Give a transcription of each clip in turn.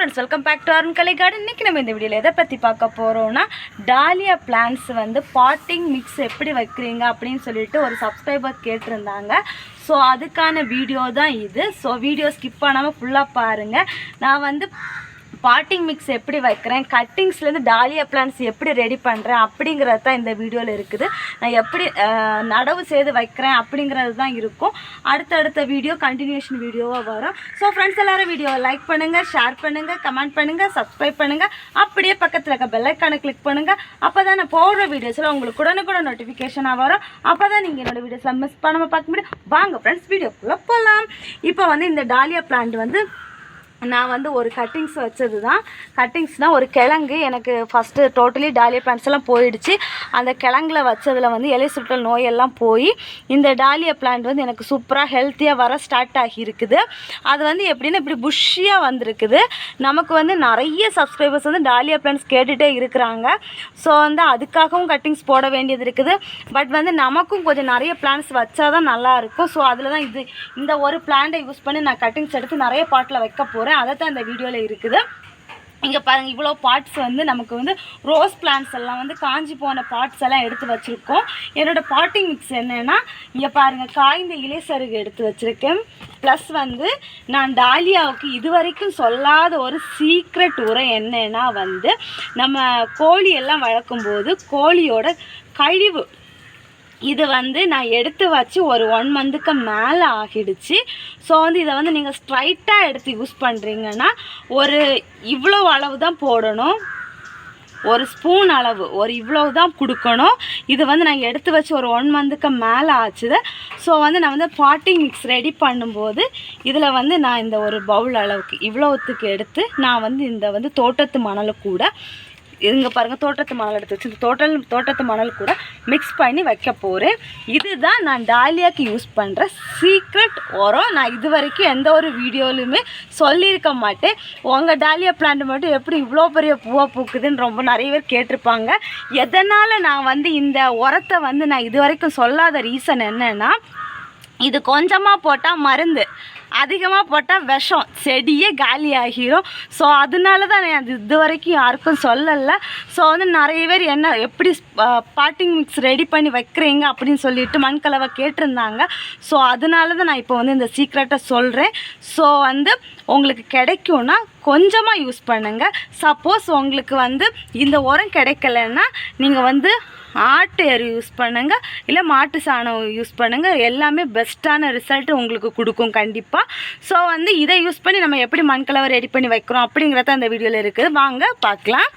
Friends welcome back to Arun Kalai garden இன்றைக்கி நம்ம இந்த வீடியோவில் எதை பற்றி பார்க்க போகிறோம்னா டாலியா பிளான்ஸ் வந்து பாட்டிங் மிக்ஸ் எப்படி வைக்கிறீங்க அப்படின்னு சொல்லிட்டு ஒரு சப்ஸ்கிரைபர் கேட்டிருந்தாங்க. ஸோ அதுக்கான வீடியோ தான் இது. ஸோ வீடியோ ஸ்கிப் பண்ணாமல் ஃபுல்லாக பாருங்கள் நான் வந்து பாட்டிங் மிக்ஸ் எப்படி வைக்கிறேன்? கட்டிங்ஸ்லேருந்து டாலியா பிளான்ஸ் எப்படி ரெடி பண்ணுறேன் அப்படிங்கிறது தான் இந்த வீடியோவில் இருக்குது. நான் எப்படி நடவு செய்து வைக்கிறேன் அப்படிங்கிறது தான் இருக்கும். அடுத்தடுத்த வீடியோ கண்டினியூஷன் வீடியோவாக வரும். ஸோ ஃப்ரெண்ட்ஸ் எல்லாரும் வீடியோவை லைக் பண்ணுங்கள் ஷேர் பண்ணுங்கள் கமெண்ட் பண்ணுங்கள் சப்ஸ்கிரைப் பண்ணுங்கள் அப்படியே பக்கத்தில் இருக்க பெல்லைக்கானை கிளிக் பண்ணுங்கள் அப்போ தான் நான் போடுற வீடியோஸில் உங்களுக்கு உடனுக்குடன் நோட்டிஃபிகேஷனாக வரும். அப்போ தான் நீங்கள் என்னோட வீடியோஸில் மிஸ் பண்ணாமல் பார்க்க முடியும். வாங்க ஃப்ரெண்ட்ஸ் வீடியோக்குள்ளே போகலாம் இப்போ வந்து இந்த டாலியா பிளான்ட் வந்து நான் வந்து ஒரு கட்டிங்ஸ் வச்சது தான் கட்டிங்ஸ்னால் ஒரு கிழங்கு. எனக்கு ஃபஸ்ட்டு டோட்டலி டாலியா பிளான்ஸ் எல்லாம் போயிடுச்சு. அந்த கிழங்குல வச்சதில் வந்து இலை சுற்றல் நோயெல்லாம் போய் இந்த டாலியா பிளான்ட் வந்து எனக்கு சூப்பராக ஹெல்த்தியாக வர ஸ்டார்ட் ஆகியிருக்குது. அது வந்து எப்படின்னா இப்படி புஷ்ஷியாக வந்திருக்குது. நமக்கு வந்து நிறைய சப்ஸ்கிரைபர்ஸ் வந்து டாலியா பிளான்ஸ் கேட்டுகிட்டே இருக்கிறாங்க. ஸோ வந்து அதுக்காகவும் கட்டிங்ஸ் போட வேண்டியது இருக்குது. பட் வந்து நமக்கும் கொஞ்சம் நிறைய பிளான்ஸ் வச்சா தான் நல்லாயிருக்கும் ஸோ அதில் தான் இது இந்த ஒரு பிளான்ட்டை யூஸ் பண்ணி நான் கட்டிங்ஸ் எடுத்து நிறைய பாட்டில் வைக்க போகிறேன் அதை தான் இந்த வீடியோவில் இருக்குது. இங்கே பாருங்கள் இவ்வளோ பார்ட்ஸ் வந்து நமக்கு வந்து ரோஸ் பிளான்ஸ் எல்லாம் வந்து காஞ்சி போன பார்ட்ஸ் எல்லாம் எடுத்து வச்சுருக்கோம். என்னோடய பாட்டிங் மிக்ஸ் என்னென்னா இங்கே பாருங்கள் காய்ந்த இலைசருகு எடுத்து வச்சுருக்கேன். ப்ளஸ் வந்து நான் டாலியாவுக்கு இது வரைக்கும் சொல்லாத ஒரு சீக்ரெட் உரை என்னென்னா வந்து நம்ம கோழி எல்லாம் வளர்க்கும்போது கோழியோட கழிவு இது வந்து நான் எடுத்து வச்சு ஒரு ஒன் மந்த்துக்கு மேலே ஆகிடுச்சு. ஸோ வந்து இதை வந்து நீங்கள் ஸ்ட்ரைட்டாக எடுத்து யூஸ் பண்ணுறீங்கன்னா ஒரு இவ்வளோ அளவு தான் போடணும். ஒரு ஸ்பூன் அளவு ஒரு இவ்வளவு தான் கொடுக்கணும். இது வந்து நான் எடுத்து வச்சு ஒரு ஒன் மந்த்துக்கு மேலே ஆச்சுது. ஸோ வந்து நான் வந்து பாட்டிங் மிக்ஸ் ரெடி பண்ணும்போது இதில் வந்து நான் இந்த ஒரு பவுல் அளவுக்கு இவ்வளோத்துக்கு எடுத்து நான் வந்து இந்த வந்து தோட்டத்து மணலை கூட இங்கே பாருங்கள் தோட்டத்து மணல் எடுத்து வச்சு இந்த தோட்டல் தோட்டத்து மணல் கூட மிக்ஸ் பண்ணி வைக்க போகிறேன் இதுதான் நான் டாலியாக்கு யூஸ் பண்ணுற சீக்ரெட் உரம். நான் இது வரைக்கும் எந்த ஒரு வீடியோலையுமே சொல்லியிருக்க மாட்டேன். உங்கள் டாலியா பிளான்ட் மட்டும் எப்படி இவ்வளோ பெரிய பூவாக பூக்குதுன்னு ரொம்ப நிறைய பேர் கேட்டிருப்பாங்க. எதனால் நான் வந்து இந்த உரத்தை வந்து நான் இது வரைக்கும் சொல்லாத ரீசன் என்னென்னா இது கொஞ்சமாக போட்டால் மருந்து. அதிகமாக போட்டால் விஷம் செடியே காலி ஆகிரும் ஸோ அதனால தான் நான் அது இது வரைக்கும் யாருக்கும் சொல்லலை. ஸோ வந்து நிறைய பேர் என்ன எப்படி பாட்டிங் மிக்ஸ் ரெடி பண்ணி வைக்கிறீங்க அப்படின்னு சொல்லிட்டு மண்கலவை கேட்டிருந்தாங்க. ஸோ அதனால தான் நான் இப்போ வந்து இந்த சீக்ரெட்டை சொல்கிறேன் ஸோ வந்து உங்களுக்கு கிடைக்கும்னா கொஞ்சமாக யூஸ் பண்ணுங்கள் சப்போஸ் உங்களுக்கு வந்து இந்த உரம் கிடைக்கலன்னா நீங்கள் வந்து ஆட்டு எரு யூஸ் பண்ணுங்கள் இல்லை மாட்டு சாணம் யூஸ் பண்ணுங்கள் எல்லாமே பெஸ்ட்டான ரிசல்ட் உங்களுக்கு கொடுக்கும் கண்டிப்பாக ஸோ வந்து இதை யூஸ் பண்ணி நம்ம எப்படி மண்கலவை ரெடி பண்ணி வைக்கிறோம் அப்படிங்கிறத அந்த வீடியோவில் இருக்குது. வாங்க பார்க்கலாம்.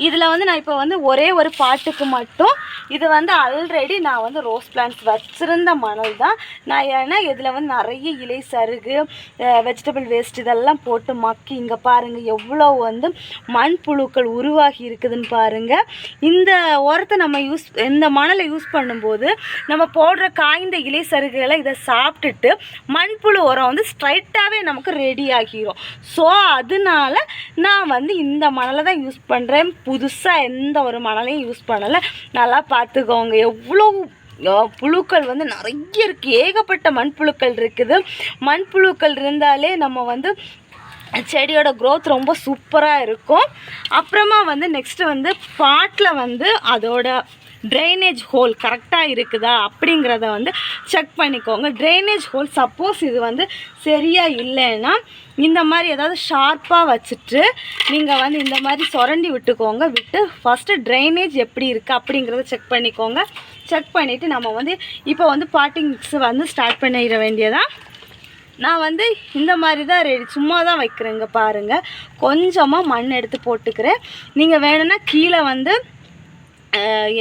இதில் வந்து நான் இப்போ வந்து ஒரே ஒரு பாட்டுக்கு மட்டும் இது வந்து ஆல்ரெடி நான் வந்து ரோஸ் பிளான்ஸ் வச்சுருந்த மணல் தான். நான் ஏன்னா இதில் வந்து நிறைய இலை சருகு வெஜிடபிள் வேஸ்ட் இதெல்லாம் போட்டு மக்கி இங்கே பாருங்கள் எவ்வளோ வந்து மண்புழுக்கள் உருவாகி இருக்குதுன்னு பாருங்கள் இந்த உரத்தை நம்ம யூஸ் இந்த மணலை யூஸ் பண்ணும்போது நம்ம போடுற காய்ந்த இலை சருகுகளை இதை சாப்பிட்டுட்டு மண்புழு உரம் வந்து ஸ்ட்ரைட்டாகவே நமக்கு ரெடி ஆகிரும். ஸோ அதனால நான் வந்து இந்த மணலை தான் யூஸ் பண்ணுறேன் புதுசாக எந்த ஒரு மணலையும் யூஸ் பண்ணலை. நல்லா பார்த்துக்கோங்க. எவ்வளோ புழுக்கள் வந்து நிறைய இருக்குது ஏகப்பட்ட மண்புழுக்கள் இருக்குது. மண்புழுக்கள் இருந்தாலே நம்ம வந்து செடியோட க்ரோத் ரொம்ப சூப்பராக இருக்கும். அப்புறமா வந்து நெக்ஸ்ட்டு வந்து பாட்டில் வந்து அதோட ட்ரைனேஜ் ஹோல் கரெக்டாக இருக்குதா அப்படிங்கிறத வந்து செக் பண்ணிக்கோங்க. ட்ரைனேஜ் ஹோல் சப்போஸ் இது வந்து சரியாக இல்லைன்னா இந்த மாதிரி ஏதாவது ஷார்ப்பாக வச்சுட்டு நீங்கள் வந்து இந்த மாதிரி சுரண்டி விட்டுக்கோங்க. விட்டு ஃபஸ்ட்டு ட்ரைனேஜ் எப்படி இருக்குது அப்படிங்கிறத செக் பண்ணிக்கோங்க. செக் பண்ணிவிட்டு நம்ம வந்து இப்போ வந்து பாட்டிங் மிக்ஸ் வந்து ஸ்டார்ட் பண்ணிட வேண்டியதான் நான் வந்து இந்த மாதிரி தான் ரெடி சும்மா தான் வைக்கிறேங்க பாருங்கள் கொஞ்சமாக மண் எடுத்து போட்டுக்கிறேன். நீங்கள் வேணும்னா கீழே வந்து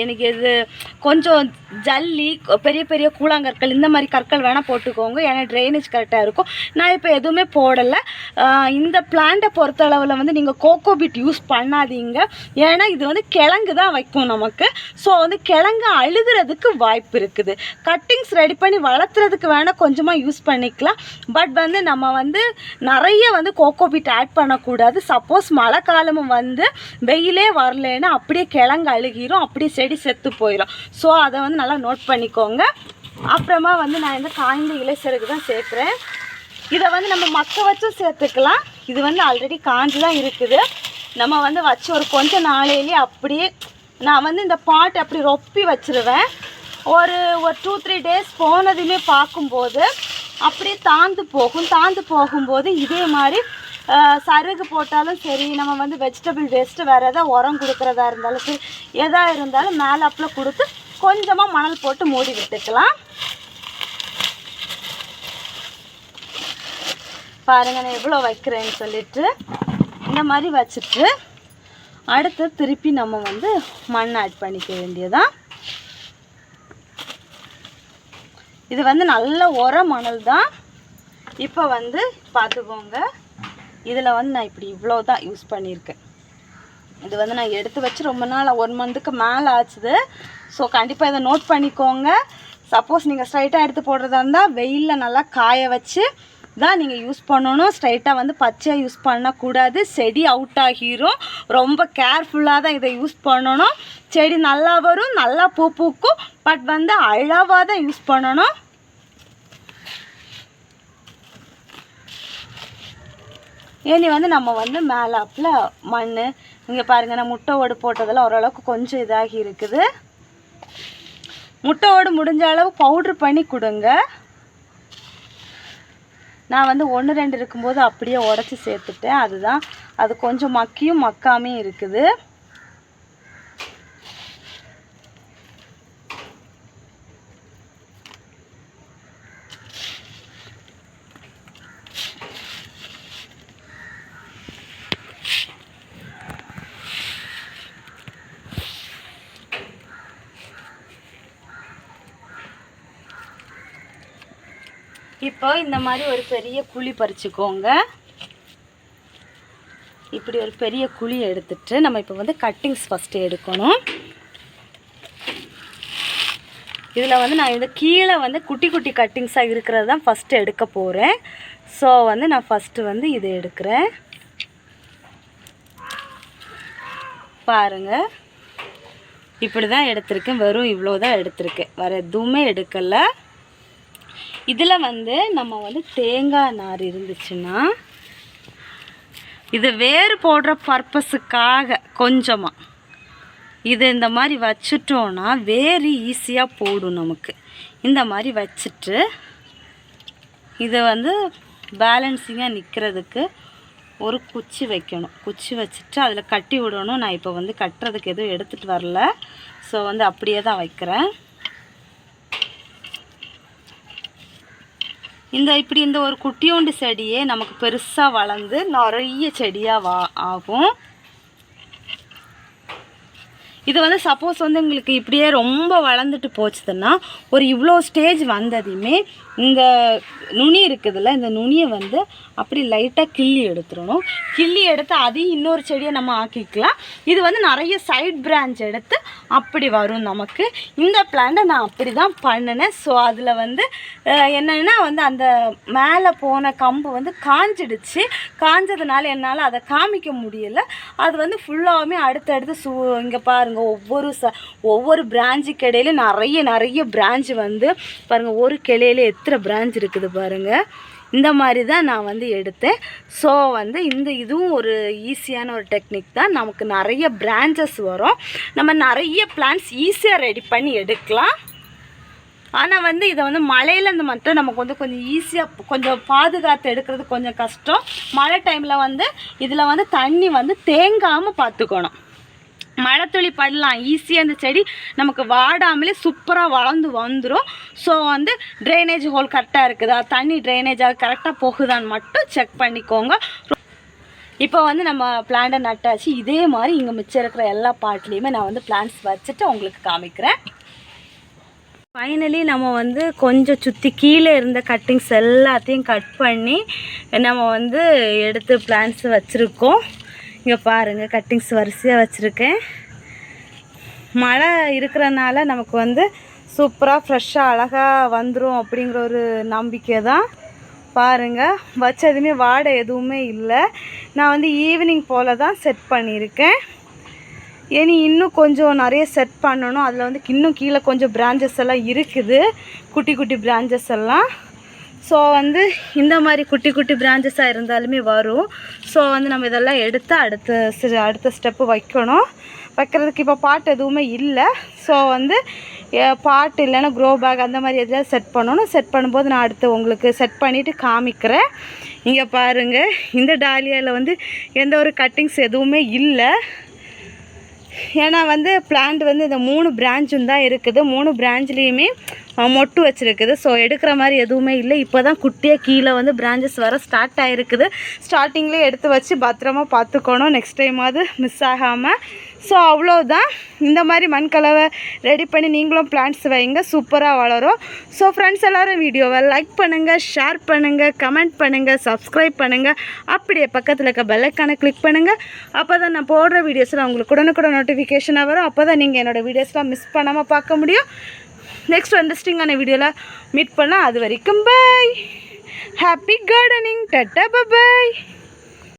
எனக்கு இது கொஞ்சம் ஜல்லி பெரிய பெரிய கூழாங்கற்கள் இந்த மாதிரி கற்கள் வேணால் போட்டுக்கோங்க. ஏன்னா ட்ரைனேஜ் கரெக்டாக இருக்கும். நான் இப்போ எதுவுமே போடலை. இந்த பிளான்ட்டை பொறுத்தளவில் வந்து நீங்கள் கோகோ பீட் யூஸ் பண்ணாதீங்க. ஏன்னா இது வந்து கிழங்கு தான் வைக்கும் நமக்கு. ஸோ வந்து கிழங்கு அழுகிறதுக்கு வாய்ப்பு இருக்குது. கட்டிங்ஸ் ரெடி பண்ணி வளர்த்துறதுக்கு வேணால் கொஞ்சமாக யூஸ் பண்ணிக்கலாம். பட் வந்து நம்ம வந்து நிறைய வந்து கோகோ பீட் ஆட் பண்ணக்கூடாது. சப்போஸ் மழை காலமும் வந்து வெயிலே வரலன்னா அப்படியே கிழங்கு அழுகிரும். அப்படியே செடி செத்து போயிடும் ஸோ அதை வந்து நல்லா நோட் பண்ணிக்கோங்க. அப்புறமா வந்து நான் இந்த காய்ந்த இலைசருக்கு தான் சேர்க்குறேன். இதை வந்து நம்ம மக்க வச்சும் சேர்த்துக்கலாம். இது வந்து ஆல்ரெடி காஞ்சு தான் இருக்குது. நம்ம வந்து வச்சு ஒரு கொஞ்ச நாளையிலே அப்படியே நான் வந்து இந்த பாட் அப்படி ரொப்பி வச்சிருவேன். ஒரு ஒரு டூ த்ரீ டேஸ் போனதுமே பார்க்கும்போது அப்படியே தாழ்ந்து போகும். தாழ்ந்து போகும்போது இதே மாதிரி சருகு போட்டாலும் சரி நம்ம வந்து வெஜிடபிள் வேஸ்ட்டு வேறு எதாவது உரம் கொடுக்குறதா இருந்தாலும் சரி எதாக இருந்தாலும் மேலே அப்பில் கொடுத்து கொஞ்சமாக மணல் போட்டு மூடி விட்டுக்கலாம். பாருங்க நான் எவ்வளோ வைக்கிறேன்னு சொல்லிட்டு இந்த மாதிரி வச்சுட்டு அடுத்து திருப்பி நம்ம வந்து மண் ஆட் பண்ணிக்க வேண்டியதான் இது வந்து நல்ல உர மணல் தான் இப்போ வந்து பார்த்துக்கோங்க இதில் வந்து நான் இப்படி இவ்வளோ தான் யூஸ் பண்ணியிருக்கேன். இது வந்து நான் எடுத்து வச்சு ரொம்ப நாள் ஒன் மந்த்துக்கு மேலே ஆச்சுது. ஸோ கண்டிப்பாக இதை நோட் பண்ணிக்கோங்க. சப்போஸ் நீங்கள் ஸ்ட்ரைட்டாக எடுத்து போடுறதா இருந்தால் வெயிலில் நல்லா காய வச்சு தான் நீங்கள் யூஸ் பண்ணணும். ஸ்ட்ரைட்டாக வந்து பச்சையாக யூஸ் பண்ணக்கூடாது. செடி அவுட் ஆகிரும். ரொம்ப கேர்ஃபுல்லாக தான் இதை யூஸ் பண்ணணும். செடி நல்லா வரும் நல்லா பூ பூக்கும். பட் வந்து அழகாக தான் யூஸ் பண்ணணும். இனி வந்து நம்ம வந்து மேலாப்பில் மண் இங்கே பாருங்கள் நான் முட்டை ஓடு போட்டதெல்லாம் ஓரளவுக்கு கொஞ்சம் இதாகி இருக்குது. முட்டை ஓடு முடிஞ்ச அளவு பவுட்ரு பண்ணி கொடுங்க. நான் வந்து ஒன்று ரெண்டு இருக்கும்போது அப்படியே உடச்சி சேர்த்துட்டேன். அதுதான். அது கொஞ்சம் மக்கியும் மக்காமையும் இருக்குது. இப்போ இந்த மாதிரி ஒரு பெரிய குழி பறிச்சுக்கோங்க. இப்படி ஒரு பெரிய குழி எடுத்துட்டு நம்ம இப்போ வந்து கட்டிங்ஸ் ஃபஸ்ட்டு எடுக்கணும். இதில் வந்து நான் இந்த கீழே வந்து குட்டி குட்டி கட்டிங்ஸாக இருக்கிறது தான் ஃபஸ்ட்டு எடுக்க போகிறேன் ஸோ வந்து நான் ஃபஸ்ட்டு வந்து இதை எடுக்கிறேன். பாருங்கள் இப்படி தான் எடுத்திருக்கேன். வெறும் இவ்வளோ தான் எடுத்திருக்கேன். வேறு எதுவுமே எடுக்கலை. இதில் வந்து நம்ம வந்து தேங்காய் நார் இருந்துச்சுன்னா இது வேறு போடுற பர்பஸுக்காக கொஞ்சமாக இது இந்த மாதிரி வச்சுட்டோன்னா வேறு ஈஸியாக போடும் நமக்கு. இந்த மாதிரி வச்சுட்டு இதை வந்து பேலன்சிங்காக நிற்கிறதுக்கு ஒரு குச்சி வைக்கணும். குச்சி வச்சுட்டு அதில் கட்டி விடணும். நான் இப்போ வந்து கட்டுறதுக்கு எதுவும் எடுத்துகிட்டு வரல. ஸோ வந்து அப்படியே தான் வைக்கிறேன். இந்த இப்படி இந்த ஒரு குட்டியோண்டு செடியே நமக்கு பெருசாக வளர்ந்து நிறைய செடியாக வா ஆகும். இது வந்து சப்போஸ் வந்து உங்களுக்கு இப்படியே ரொம்ப வளர்ந்துட்டு போச்சுதுன்னா ஒரு இவ்வளோ ஸ்டேஜ் வந்ததையுமே இந்த நுனி இருக்குதுல்ல இந்த நுனியை வந்து அப்படி லைட்டாக கிள்ளி எடுத்துடணும். கிள்ளி எடுத்து அதையும் இன்னொரு செடியை நம்ம ஆக்கிக்கலாம். இது வந்து நிறைய சைட் பிரான்ச் எடுத்து அப்படி வரும் நமக்கு. இந்த பிளான்ட்டை நான் அப்படி தான் பண்ணினேன். ஸோ அதில் வந்து என்னென்னா வந்து அந்த மேலே போன கம்பு வந்து காஞ்சிடுச்சு. காஞ்சதுனால என்னால் அதை காமிக்க முடியல. அது வந்து ஃபுல்லாகவுமே அடுத்தடுத்து சூ இங்கே பாருங்கள் ஒவ்வொரு ச ஒவ்வொரு பிரான்ச்சுக்கு இடையில நிறைய நிறைய பிரான்ச் வந்து பாருங்கள் ஒரு கிளையில எத்தனை பிரான்ச் இருக்குது பாருங்கள் இந்த மாதிரி தான் நான் வந்து எடுத்தேன். ஸோ வந்து இந்த இதுவும் ஒரு ஈஸியான ஒரு டெக்னிக் தான். நமக்கு நிறைய பிரான்ச்சஸ் வரும். நம்ம நிறைய பிளான்ஸ் ஈஸியாக ரெடி பண்ணி எடுக்கலாம். ஆனால் வந்து இதை வந்து மழையில் இந்த மட்டும் நமக்கு வந்து கொஞ்சம் ஈஸியாக கொஞ்சம் பாதுகாத்து எடுக்கிறது கொஞ்சம் கஷ்டம். மழை டைமில் வந்து இதில் வந்து தண்ணி வந்து தேங்காமல் பார்த்துக்கணும். மழைத்துளி படலாம் ஈஸியாக அந்த செடி நமக்கு வாடாமலே சூப்பராக வளர்ந்து வந்துடும் ஸோ வந்து ட்ரைனேஜ் ஹோல் கரெக்டாக இருக்குதா. தண்ணி ட்ரைனேஜாக கரெக்டாக போகுதான்னு மட்டும் செக் பண்ணிக்கோங்க. இப்போ வந்து நம்ம பிளான்ட்டை நட்டாச்சு. இதே மாதிரி இங்கே மிச்சம் இருக்கிற எல்லா பாட்லேயுமே நான் வந்து பிளான்ஸ் வச்சுட்டு உங்களுக்கு காமிக்கிறேன். ஃபைனலி நம்ம வந்து கொஞ்சம் சுற்றி கீழே இருந்த கட்டிங்ஸ் எல்லாத்தையும் கட் பண்ணி நம்ம வந்து எடுத்து பிளான்ஸ் வச்சுருக்கோம். இங்கே பாருங்கள் கட்டிங்ஸ் வரிசையாக வச்சுருக்கேன். மழை இருக்கிறனால நமக்கு வந்து சூப்பராக ஃப்ரெஷ்ஷாக அழகாக வந்துடும் அப்படிங்கிற ஒரு நம்பிக்கை தான். பாருங்கள் வச்சதுமே வாடை எதுவுமே இல்லை. நான் வந்து ஈவினிங் போல் தான் செட் பண்ணியிருக்கேன். இனி இன்னும் கொஞ்சம் நிறைய செட் பண்ணணும். அதில் வந்து இன்னும் கீழே கொஞ்சம் பிரான்ச்சஸ் எல்லாம் இருக்குது. குட்டி குட்டி பிரான்ச்சஸ் எல்லாம். ஸோ வந்து இந்த மாதிரி குட்டி குட்டி பிரான்ச்சஸாக இருந்தாலுமே வரும். ஸோ வந்து நம்ம இதெல்லாம் எடுத்து அடுத்த அடுத்த ஸ்டெப்பு வைக்கணும். வைக்கிறதுக்கு இப்போ பாட்டு எதுவுமே இல்லை. ஸோ வந்து பாட்டு இல்லைன்னா க்ரோ பேக் அந்த மாதிரி எதாவது செட் பண்ணணும். செட் பண்ணும்போது நான் அடுத்து உங்களுக்கு செட் பண்ணிவிட்டு காமிக்கிறேன். இங்கே பாருங்கள் இந்த டாலியாவில் வந்து எந்த ஒரு கட்டிங்ஸ் எதுவுமே இல்லை. ஏன்னா வந்து பிளான்ட் வந்து இந்த மூணு பிரான்ச்சும் தான் இருக்குது. மூணு பிரான்ச்லேயுமே மொட்டு வச்சுருக்குது. ஸோ எடுக்கிற மாதிரி எதுவுமே இல்லை. இப்போ தான் குட்டியாக கீழே வந்து பிரான்ச்சஸ் வர ஸ்டார்ட் ஆகிருக்குது ஸ்டார்டிங்லேயே எடுத்து வச்சு பத்திரமா பார்த்துக்கணும். நெக்ஸ்ட் டைமாவது மிஸ் ஆகாமல் ஸோ அவ்வளோதான் இந்த மாதிரி மண் கலவை ரெடி பண்ணி நீங்களும் பிளான்ட்ஸ் வைங்க. சூப்பராக வளரும். ஸோ ஃப்ரெண்ட்ஸ் எல்லோரும் வீடியோவை லைக் பண்ணுங்கள் ஷேர் பண்ணுங்கள் கமெண்ட் பண்ணுங்கள் சப்ஸ்கிரைப் பண்ணுங்கள் அப்படியே பக்கத்தில் இருக்க பெல்லைக்கானை கிளிக் பண்ணுங்கள் அப்போ தான் நான் போடுற வீடியோஸில் உங்களுக்கு உடனுக்குடன் நோட்டிஃபிகேஷனாக வரும். அப்போ தான் நீங்கள் என்னோடய வீடியோஸ்லாம் மிஸ் பண்ணாமல் பார்க்க முடியும். நெக்ஸ்ட் இன்ட்ரெஸ்டிங்கான வீடியோவில் மீட் பண்ணலாம். அது வரைக்கும் பை ஹாப்பி கார்டனிங் டட்டா பபாய்